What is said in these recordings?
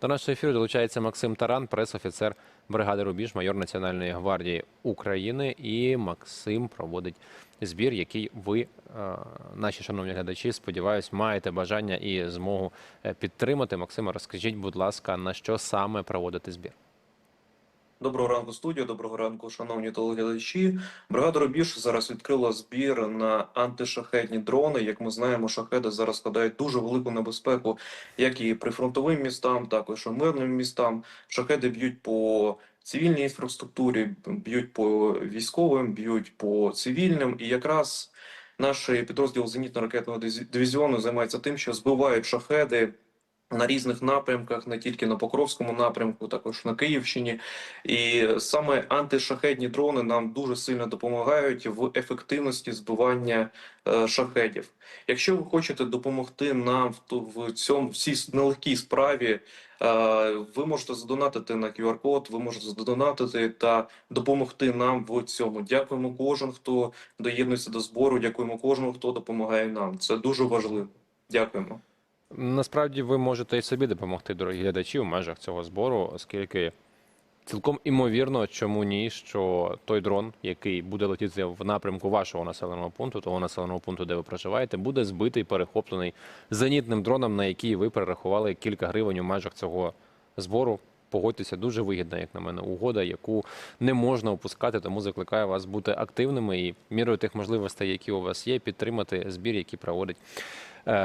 До нашого ефіру долучається Максим Таран, прес-офіцер бригади Рубіж, майор Національної гвардії України. І Максим проводить збір, який ви, е, наші шановні глядачі, сподіваюсь, маєте бажання і змогу е, підтримати. Максима, розкажіть, будь ласка, на що саме проводити збір? Доброго ранку, студія. Доброго ранку, шановні телеглядачі. Бригада Рубіж зараз відкрила збір на антишахетні дрони. Як ми знаємо, шахеди зараз складають дуже велику небезпеку, як і прифронтовим містам, також і мирним містам. Шахеди б'ють по цивільній інфраструктурі, б'ють по військовим, б'ють по цивільним. І якраз наш підрозділ зенітно-ракетного дивізі- дивізіону займається тим, що збивають шахеди. На різних напрямках, не тільки на Покровському напрямку, також на Київщині, і саме антишахедні дрони нам дуже сильно допомагають в ефективності збивання е, шахедів. Якщо ви хочете допомогти нам в, в цьому в цій нелегкій справі, е, ви можете задонатити на QR-код, ви можете задонатити та допомогти нам в цьому. Дякуємо кожен, хто доєднується до збору. Дякуємо кожному, хто допомагає нам. Це дуже важливо. Дякуємо. Насправді ви можете і собі допомогти, дорогі глядачі, в межах цього збору, оскільки цілком імовірно, чому ні, що той дрон, який буде летіти в напрямку вашого населеного пункту, того населеного пункту, де ви проживаєте, буде збитий, перехоплений зенітним дроном, на який ви перерахували кілька гривень у межах цього збору. Погодьтеся, дуже вигідна, як на мене, угода, яку не можна опускати, тому закликаю вас бути активними і мірою тих можливостей, які у вас є, підтримати збір, який проводить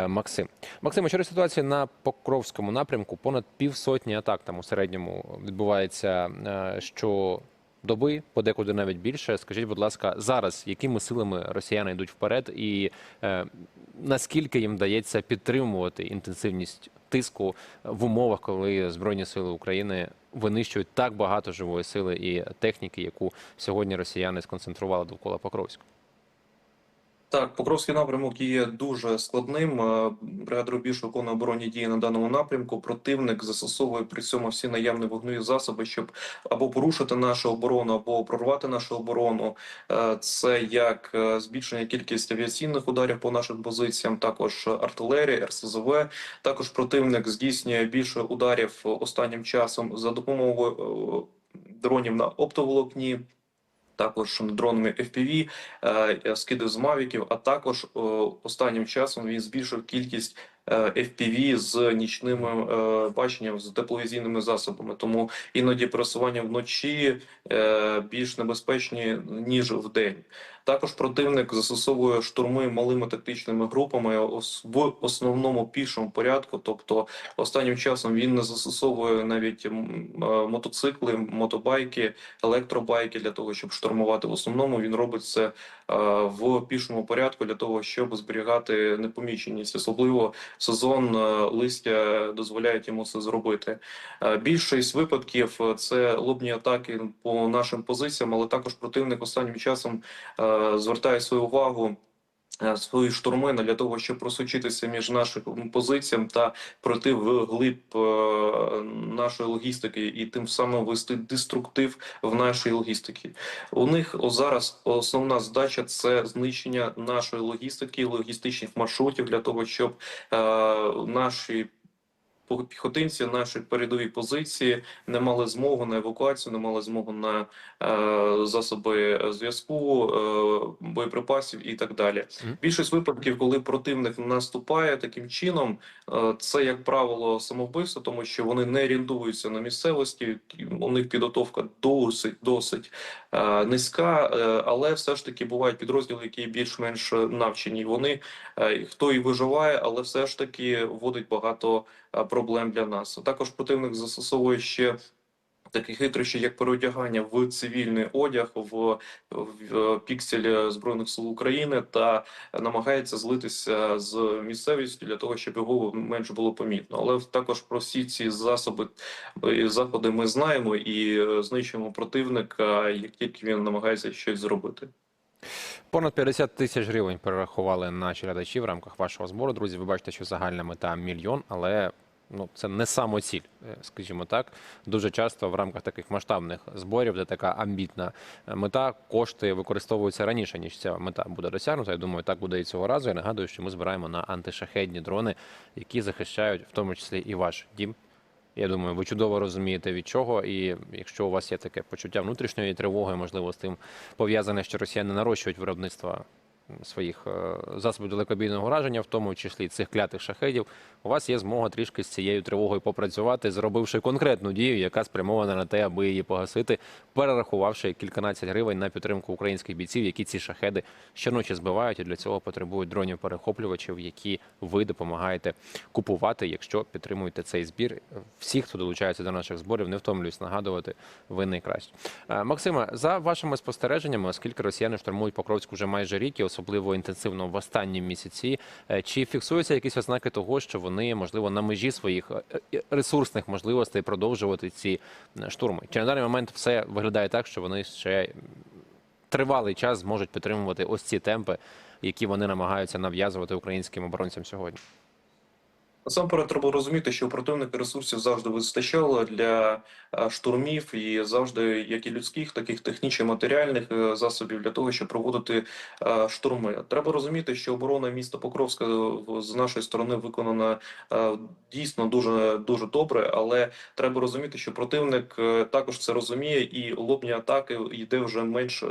Максим. Максим, щодо ситуації на Покровському напрямку, понад півсотні атак там у середньому відбувається е, що доби, подекуди навіть більше. Скажіть, будь ласка, зараз якими силами росіяни йдуть вперед, і е, наскільки їм вдається підтримувати інтенсивність тиску в умовах, коли Збройні сили України винищують так багато живої сили і техніки, яку сьогодні росіяни сконцентрували довкола Покровська? Так, Покровський напрямок є дуже складним. Е, Бригада Рубіж виконує оборонні дії на даному напрямку. Противник застосовує при цьому всі наявні вогневі засоби, щоб або порушити нашу оборону, або прорвати нашу оборону. Е, Це як е, збільшення кількості авіаційних ударів по нашим позиціям, також артилерія, РСЗВ. Також противник здійснює більше ударів останнім часом за допомогою дронів на оптоволокні. Також дронами FPV, е, скиди з мавіків, а також останнім часом він збільшив кількість FPV з нічним е, баченням з тепловізійними засобами. Тому іноді пересування вночі е, більш небезпечні ніж вдень. Також противник застосовує штурми малими тактичними групами в основному пішому порядку. Тобто останнім часом він не застосовує навіть е, мотоцикли, мотобайки, електробайки для того, щоб штурмувати. В основному він робить це е, в пішому порядку для того, щоб зберігати непоміченість, особливо сезон е, листя дозволяє йому це зробити. Е, Більшість випадків е, це лобні атаки по нашим позиціям, але також противник останнім часом е, звертає свою увагу. е, Свої штурми для того, щоб просочитися між нашими позиціями та пройти в глиб е, нашої логістики і тим самим вести деструктив в нашій логістиці. У них зараз основна задача це знищення нашої логістики, логістичних маршрутів для того, щоб е, наші піхотинці, наші передові позиції не мали змогу на евакуацію, не мали змогу на е, засоби зв'язку, е, боєприпасів і так далі. Більшість випадків, коли противник наступає таким чином, е, це як правило самовбивство, тому що вони не орієнтуються на місцевості. У них підготовка досить досить е, низька, е, але все ж таки бувають підрозділи, які більш-менш навчені. Вони е, хто і виживає, але все ж таки вводить багато е, проблем для нас. Також противник застосовує ще. Такі хитрощі, як переодягання в цивільний одяг в, в піксель збройних сил України, та намагається злитися з місцевістю для того, щоб його менше було помітно. Але також про всі ці засоби і заходи ми знаємо і е, знищуємо противника, як тільки він намагається щось зробити. Понад 50 тисяч гривень перерахували наші глядачі в рамках вашого збору. Друзі, ви бачите, що загальна мета мільйон, але ну це не самоціль, е, скажімо так. Дуже часто в рамках таких масштабних зборів, де така амбітна е, мета, кошти використовуються раніше, ніж ця мета буде досягнута. Я думаю, так буде і цього разу. Я нагадую, що ми збираємо на антишахедні дрони, які захищають в тому числі і ваш дім. Я думаю, ви чудово розумієте від чого. І якщо у вас є таке почуття внутрішньої тривоги, можливо, з тим пов'язане, що росіяни нарощують виробництво своїх е, засобів далекобійного ураження, в тому числі цих клятих шахедів, у вас є змога трішки з цією тривогою попрацювати, зробивши конкретну дію, яка спрямована на те, аби її погасити, перерахувавши кільканадцять гривень на підтримку українських бійців, які ці шахеди щоночі збивають, і для цього потребують дронів перехоплювачів, які ви допомагаєте купувати, якщо підтримуєте цей збір. Всіх, хто долучається до наших зборів, не втомлююсь нагадувати, ви найкращі. Е, Максиме, за вашими спостереженнями, оскільки росіяни штурмують Покровськ уже майже рік, і особливо інтенсивно в останні місяці, е, чи фіксуються якісь ознаки того, що вони можливо на межі своїх е, е, ресурсних можливостей продовжувати ці штурми? Чи на даний момент все виглядає так, що вони ще тривалий час зможуть підтримувати ось ці темпи, які вони намагаються нав'язувати українським оборонцям сьогодні? Насамперед треба розуміти, що у противника ресурсів завжди вистачало для е, штурмів і завжди як і людських, так і технічно матеріальних е, засобів для того, щоб проводити е, штурми. Треба розуміти, що оборона міста Покровська з нашої сторони виконана дійсно дуже дуже добре, але треба розуміти, що противник також це розуміє, і лобні атаки йде вже менш.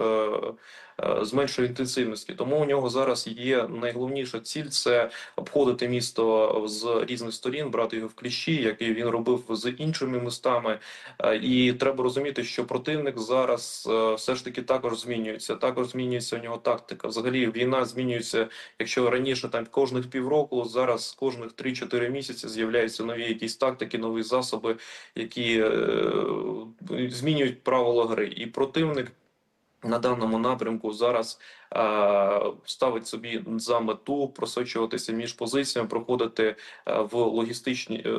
Е, З меншої інтенсивності, тому у нього зараз є найголовніша ціль це обходити місто з різних сторін, брати його в кліщі, як і він робив з іншими містами. Е, І треба розуміти, що противник зараз е, все ж таки також змінюється. Також змінюється у нього тактика. Взагалі війна змінюється. Якщо раніше там кожних півроку, зараз кожних 3-4 місяці з'являються нові якісь тактики, нові засоби, які змінюють правила гри. І противник на даному напрямку зараз е, ставить собі за мету просочуватися між позиціями, проходити е, в логістичні, е,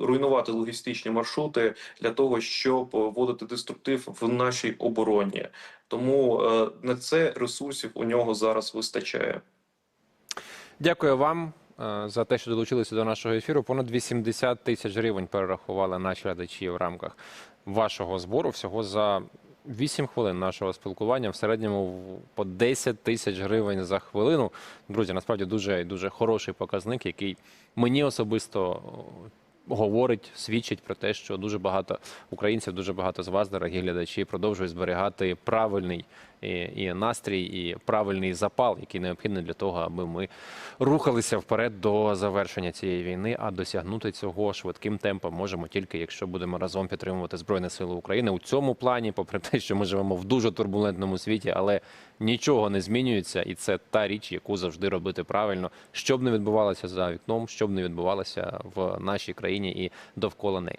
руйнувати логістичні маршрути для того, щоб вводити деструктив в нашій обороні. Тому е, на це ресурсів у нього зараз вистачає. Дякую вам е, за те, що долучилися до нашого ефіру. Понад 80 тисяч гривень перерахували наші глядачі в рамках вашого збору всього за 8 хвилин нашого спілкування. В середньому по 10 тисяч гривень за хвилину. Друзі, насправді дуже дуже хороший показник, який мені особисто говорить, свідчить про те, що дуже багато українців, дуже багато з вас, дорогі глядачі, продовжують зберігати правильний і, і настрій, і правильний запал, який необхідний для того, аби ми рухалися вперед до завершення цієї війни. А досягнути цього швидким темпом можемо тільки, якщо будемо разом підтримувати Збройні Сили України у цьому плані, попри те, що ми живемо в дуже турбулентному світі, але нічого не змінюється, і це та річ, яку завжди робити правильно, щоб не відбувалося за вікном, щоб не відбувалося в нашій країні і довкола неї.